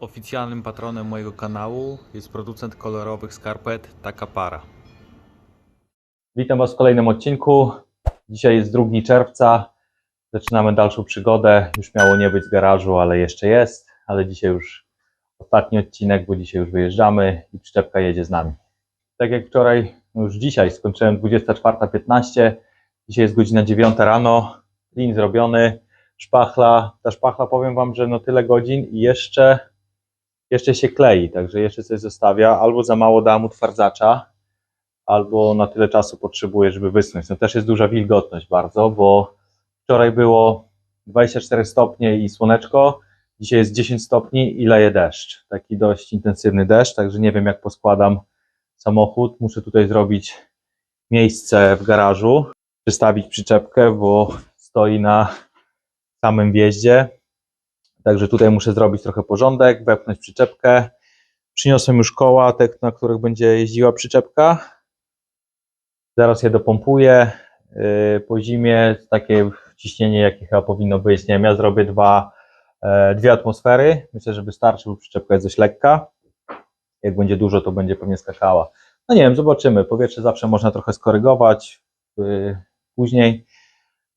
Oficjalnym patronem mojego kanału jest producent kolorowych skarpet Takapara. Witam Was w kolejnym odcinku. Dzisiaj jest 2 czerwca. Zaczynamy dalszą przygodę. Już miało nie być z garażu, ale jeszcze jest. Ale dzisiaj już ostatni odcinek, bo dzisiaj już wyjeżdżamy i przyczepka jedzie z nami. Tak jak wczoraj, no już dzisiaj skończyłem 24.15. Dzisiaj jest godzina 9 rano. Lin zrobiony, szpachla. Ta szpachla powiem Wam, że no tyle godzin i jeszcze, jeszcze się klei, także jeszcze coś zostawia. Albo za mało dałam utwardzacza, albo na tyle czasu potrzebuje, żeby wysnąć. No też jest duża wilgotność bardzo, bo wczoraj było 24 stopnie i słoneczko, dzisiaj jest 10 stopni i leje deszcz. Taki dość intensywny deszcz, także nie wiem jak poskładam samochód. Muszę tutaj zrobić miejsce w garażu, przystawić przyczepkę, bo stoi na samym wjeździe. Także tutaj muszę zrobić trochę porządek, wepchnąć przyczepkę. Przyniosłem już koła, te, na których będzie jeździła przyczepka. Zaraz je dopompuję. Yy, Po zimie takie ciśnienie, jakie chyba powinno być. Nie wiem, ja zrobię dwa, e, dwie atmosfery. Myślę, że wystarczy, bo przyczepka jest dość lekka. Jak będzie dużo, to będzie pewnie skakała. No nie wiem, zobaczymy. Powietrze zawsze można trochę skorygować yy, później.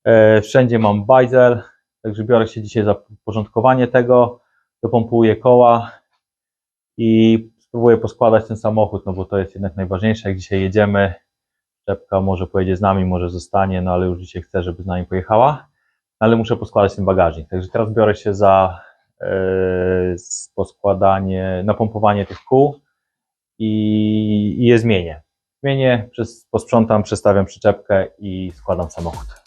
E, Wszędzie mam bajzel, także biorę się dzisiaj za porządkowanie tego. Dopompuję koła i spróbuję poskładać ten samochód, no bo to jest jednak najważniejsze. Jak dzisiaj jedziemy, Czepka może pojedzie z nami, może zostanie, no ale już dzisiaj chcę, żeby z nami pojechała. Ale muszę poskładać ten bagażnik. Także teraz biorę się za z- poskładanie, napompowanie tych kół i, i je zmienię. Zmienię, posprzątam, przestawiam przyczepkę i składam samochód.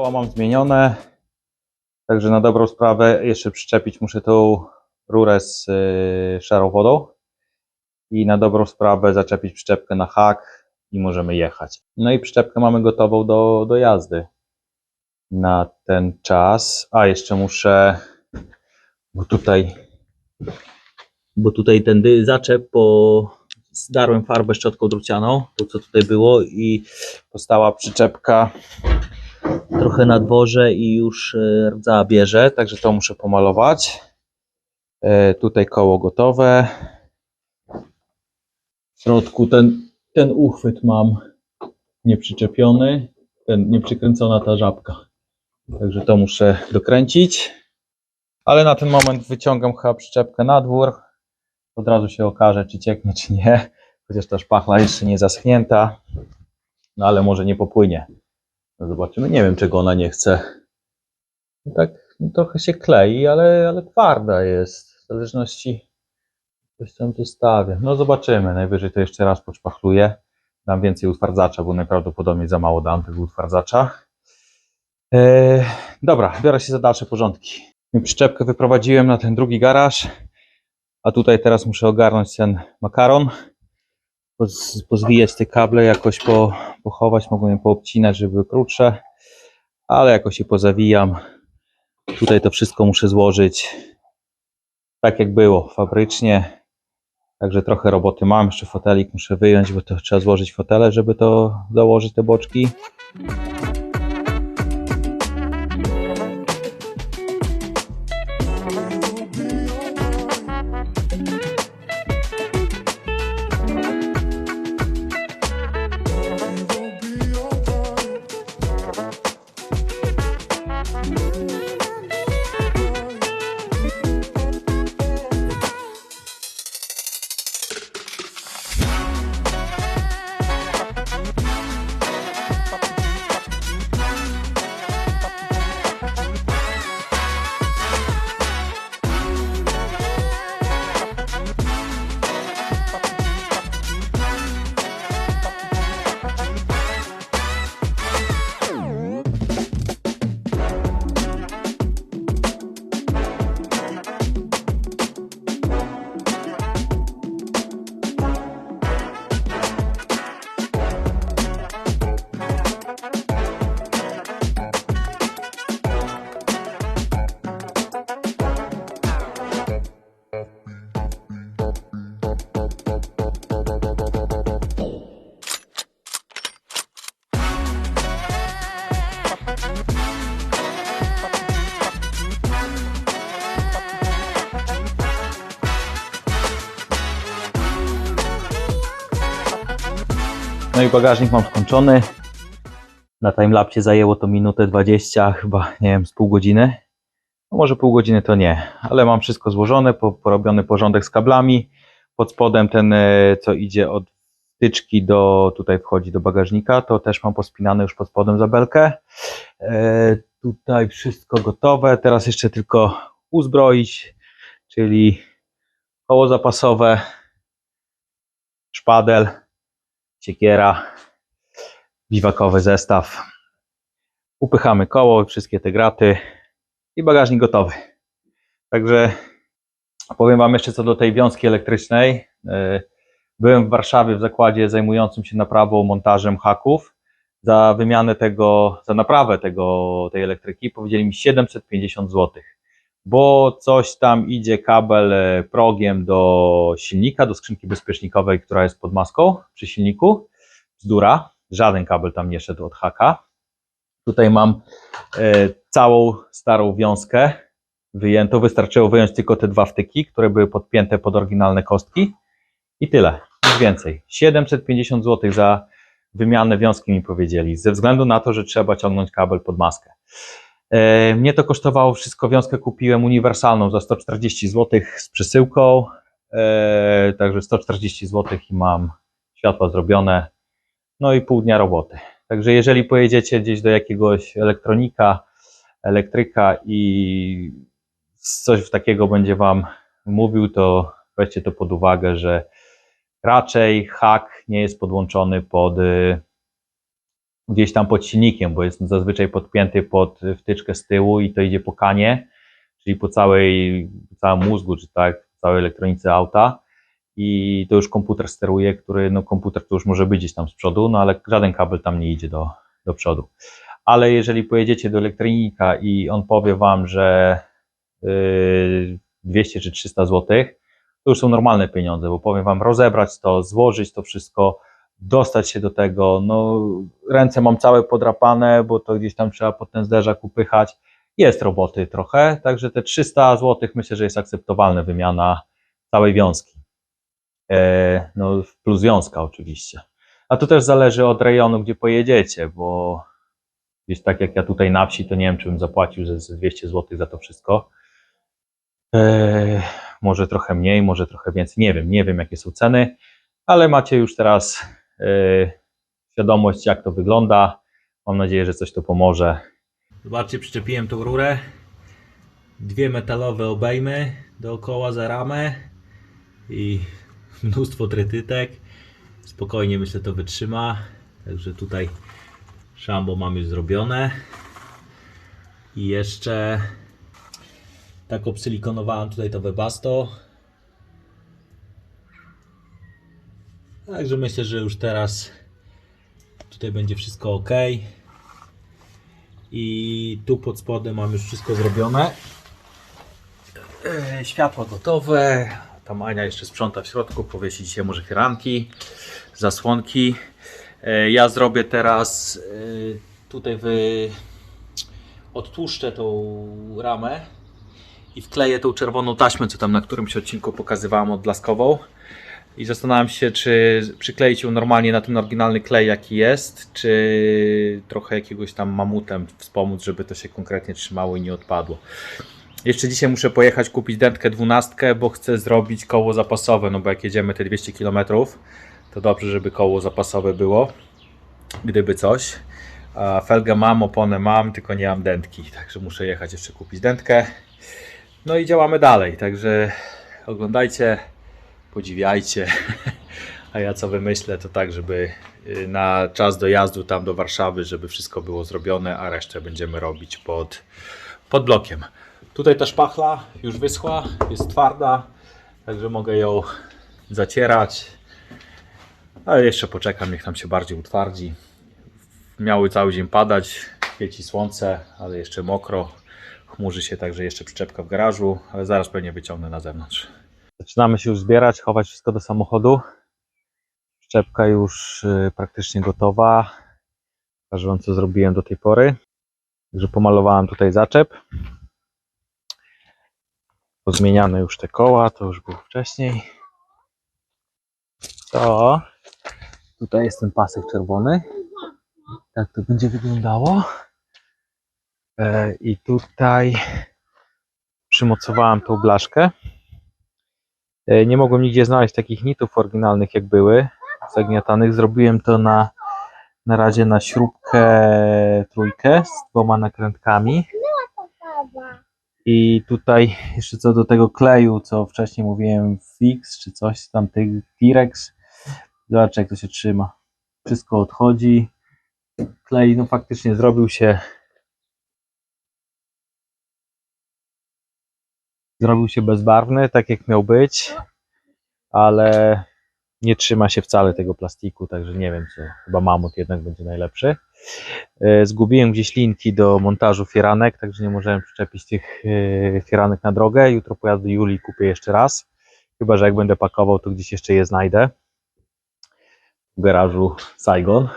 Koła mam zmienione, także na dobrą sprawę jeszcze przyczepić muszę tą rurę z y, szarą wodą i na dobrą sprawę zaczepić przyczepkę na hak i możemy jechać. No i przyczepkę mamy gotową do, do jazdy na ten czas. A jeszcze muszę, bo tutaj, bo tutaj ten zaczep, bo zdarłem farbę szczotką drucianą, to co tutaj było i powstała przyczepka trochę na dworze i już e, rdza bierze, także to muszę pomalować. E, Tutaj koło gotowe. W środku ten, ten uchwyt mam nieprzyczepiony, ten nieprzykręcona ta żabka. Także to muszę dokręcić. Ale na ten moment wyciągam chyba przyczepkę na dwór. Od razu się okaże, czy cieknie, czy nie. Chociaż ta szpachla jeszcze nie zaschnięta. No ale może nie popłynie. No zobaczymy. Nie wiem, czego ona nie chce. Tak no trochę się klei, ale, ale twarda jest. W zależności coś tam zostawię. No zobaczymy. Najwyżej to jeszcze raz podszpachluję. Dam więcej utwardzacza, bo najprawdopodobniej za mało dam tego utwardzacza. Eee, dobra, biorę się za dalsze porządki. Przyczepkę wyprowadziłem na ten drugi garaż, a tutaj teraz muszę ogarnąć ten makaron poz, pozwijać te kable, jakoś po, pochować, mogłem je poobcinać, żeby były krótsze, ale jakoś je pozawijam. Tutaj to wszystko muszę złożyć tak jak było, fabrycznie. Także trochę roboty mam, jeszcze fotelik muszę wyjąć, bo to trzeba złożyć fotele, żeby to założyć te boczki. No i bagażnik mam skończony. Na timelapsie zajęło to minutę 20, chyba nie wiem, z pół godziny. No może pół godziny to nie, ale mam wszystko złożone, po, porobiony porządek z kablami. Pod spodem ten, e, co idzie od wtyczki do, tutaj wchodzi do bagażnika, to też mam pospinane już pod spodem zabelkę. E, tutaj wszystko gotowe, teraz jeszcze tylko uzbroić, czyli koło zapasowe, szpadel, siekiera, biwakowy zestaw. Upychamy koło, wszystkie te graty i bagażnik gotowy. Także powiem Wam jeszcze co do tej wiązki elektrycznej. E, Byłem w Warszawie w zakładzie zajmującym się naprawą, montażem haków. Za wymianę tego, za naprawę tego, tej elektryki powiedzieli mi 750 zł, bo coś tam idzie kabel e, progiem do silnika, do skrzynki bezpiecznikowej, która jest pod maską przy silniku. Bzdura, żaden kabel tam nie szedł od haka. Tutaj mam e, całą starą wiązkę wyjętą. Wystarczyło wyjąć tylko te dwa wtyki, które były podpięte pod oryginalne kostki. I tyle, nic więcej. 750 zł za wymianę wiązki mi powiedzieli, ze względu na to, że trzeba ciągnąć kabel pod maskę. E, mnie to kosztowało wszystko, wiązkę kupiłem uniwersalną za 140 zł z przesyłką, e, także 140 zł i mam światła zrobione, no i pół dnia roboty. Także jeżeli pojedziecie gdzieś do jakiegoś elektronika, elektryka i coś takiego będzie Wam mówił, to weźcie to pod uwagę, że raczej hak nie jest podłączony pod y, gdzieś tam pod silnikiem, bo jest zazwyczaj podpięty pod wtyczkę z tyłu i to idzie po kanie, czyli po całej, po całym mózgu, czy tak, całej elektronice auta i to już komputer steruje, który, no komputer to już może być gdzieś tam z przodu, no ale żaden kabel tam nie idzie do, do przodu. Ale jeżeli pojedziecie do elektronika i on powie Wam, że yy, 200 czy 300 złotych, to już są normalne pieniądze, bo powiem Wam, rozebrać to, złożyć to wszystko, dostać się do tego, no ręce mam całe podrapane, bo to gdzieś tam trzeba pod ten zderzak upychać, jest roboty trochę, także te 300 zł myślę, że jest akceptowalna wymiana całej wiązki, e, no plus wiązka oczywiście. A to też zależy od rejonu, gdzie pojedziecie, bo gdzieś tak jak ja tutaj na wsi, to nie wiem, czy bym zapłacił ze ze 200 zł za to wszystko. Eee, może trochę mniej, może trochę więcej, nie wiem, nie wiem jakie są ceny, ale macie już teraz e, świadomość jak to wygląda. Mam nadzieję, że coś to pomoże. Zobaczcie, przyczepiłem tą rurę. Dwie metalowe obejmy dookoła za ramę i mnóstwo trytytek. Spokojnie myślę to wytrzyma. Także tutaj szambo mam już zrobione. I jeszcze tak obsilikonowałem tutaj to webasto. Także myślę, że już teraz tutaj będzie wszystko ok. I tu pod spodem mam już wszystko zrobione. E, Światła gotowe. Tam Ania jeszcze sprząta w środku. Powiesi dzisiaj może firanki, zasłonki. E, Ja zrobię teraz e, tutaj wy... odtłuszczę tą ramę i wkleję tą czerwoną taśmę, co tam na którymś odcinku pokazywałem odblaskową. I zastanawiam się, czy przykleić ją normalnie na ten oryginalny klej, jaki jest, czy trochę jakiegoś tam mamutem wspomóc, żeby to się konkretnie trzymało i nie odpadło. Jeszcze dzisiaj muszę pojechać kupić dętkę 12, bo chcę zrobić koło zapasowe, no bo jak jedziemy te 200 km, to dobrze, żeby koło zapasowe było, gdyby coś. Felgę mam, oponę mam, tylko nie mam dętki, także muszę jechać jeszcze kupić dętkę. No i działamy dalej, także oglądajcie, podziwiajcie. A ja co wymyślę, to tak, żeby y, na czas dojazdu tam do Warszawy, żeby wszystko było zrobione, a resztę będziemy robić pod, pod blokiem. Tutaj ta szpachla już wyschła, jest twarda, także mogę ją zacierać. Ale jeszcze poczekam, niech tam się bardziej utwardzi. Miały cały dzień padać, świeci słońce, ale jeszcze mokro. Chmurzy się także jeszcze przyczepka w garażu, ale zaraz pewnie wyciągnę na zewnątrz. Zaczynamy się już zbierać, chować wszystko do samochodu. Szczepka już y, praktycznie gotowa. Pokażę co zrobiłem do tej pory. Także pomalowałem tutaj zaczep. Pozmieniane już te koła, to już było wcześniej. To Tutaj jest ten pasek czerwony. Tak to będzie wyglądało. E, I tutaj przymocowałem tą blaszkę. E, Nie mogłem nigdzie znaleźć takich nitów oryginalnych jak były, zagniatanych. Zrobiłem to na, na razie na śrubkę trójkę z dwoma nakrętkami. I tutaj jeszcze co do tego kleju, co wcześniej mówiłem, Fix czy coś tam, T-Rex. Zobacz jak to się trzyma. Wszystko odchodzi. Klej no faktycznie zrobił się zrobił się bezbarwny, tak jak miał być, ale nie trzyma się wcale tego plastiku, także nie wiem co, chyba mamut jednak będzie najlepszy. E, Zgubiłem gdzieś linki do montażu fieranek, także nie możemy przyczepić tych e, fieranek na drogę. Jutro pojadę do Julii kupię jeszcze raz. Chyba, że jak będę pakował, to gdzieś jeszcze je znajdę. W garażu Saigon.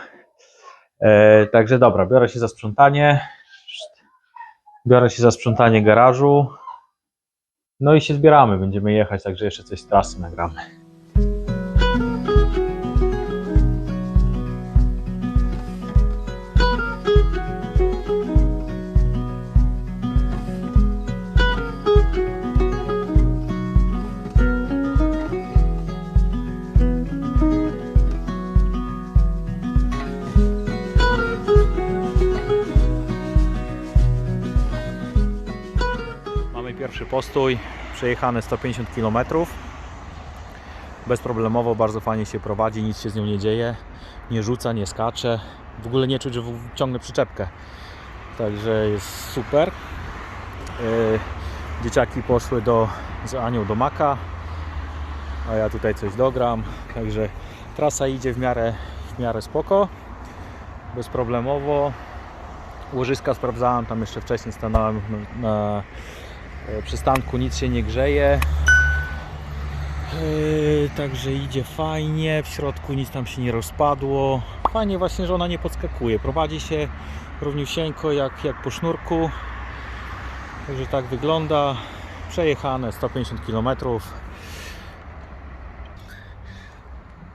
E, Także dobra, biorę się za sprzątanie. Biorę się za sprzątanie garażu. No i się zbieramy, będziemy jechać, także jeszcze coś z trasy nagramy. Pierwszy postój, przejechane 150 km. Bezproblemowo, bardzo fajnie się prowadzi, nic się z nią nie dzieje, nie rzuca, nie skacze. W ogóle nie czuć, że ciągnę przyczepkę. Także jest super. Yy, Dzieciaki poszły do, z Anią do Maka, a ja tutaj coś dogram. Także trasa idzie w miarę, w miarę spoko, bezproblemowo. Łożyska sprawdzałem, tam jeszcze wcześniej stanąłem na, e, przystanku, nic się nie grzeje. Yy, Także idzie fajnie, w środku nic tam się nie rozpadło. Fajnie właśnie, że ona nie podskakuje. Prowadzi się równiusieńko jak, jak po sznurku. Także tak wygląda. Przejechane 150 km.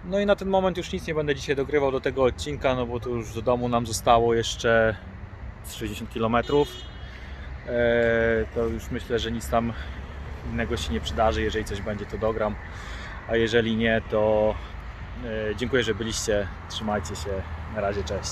No i na ten moment już nic nie będę dzisiaj dogrywał do tego odcinka, no bo tu już do domu nam zostało jeszcze z 60 km. Eee, to już myślę, że nic tam innego się nie przydarzy. Jeżeli coś będzie, to dogram. A jeżeli nie, to e, dziękuję, że byliście. Trzymajcie się. Na razie, cześć.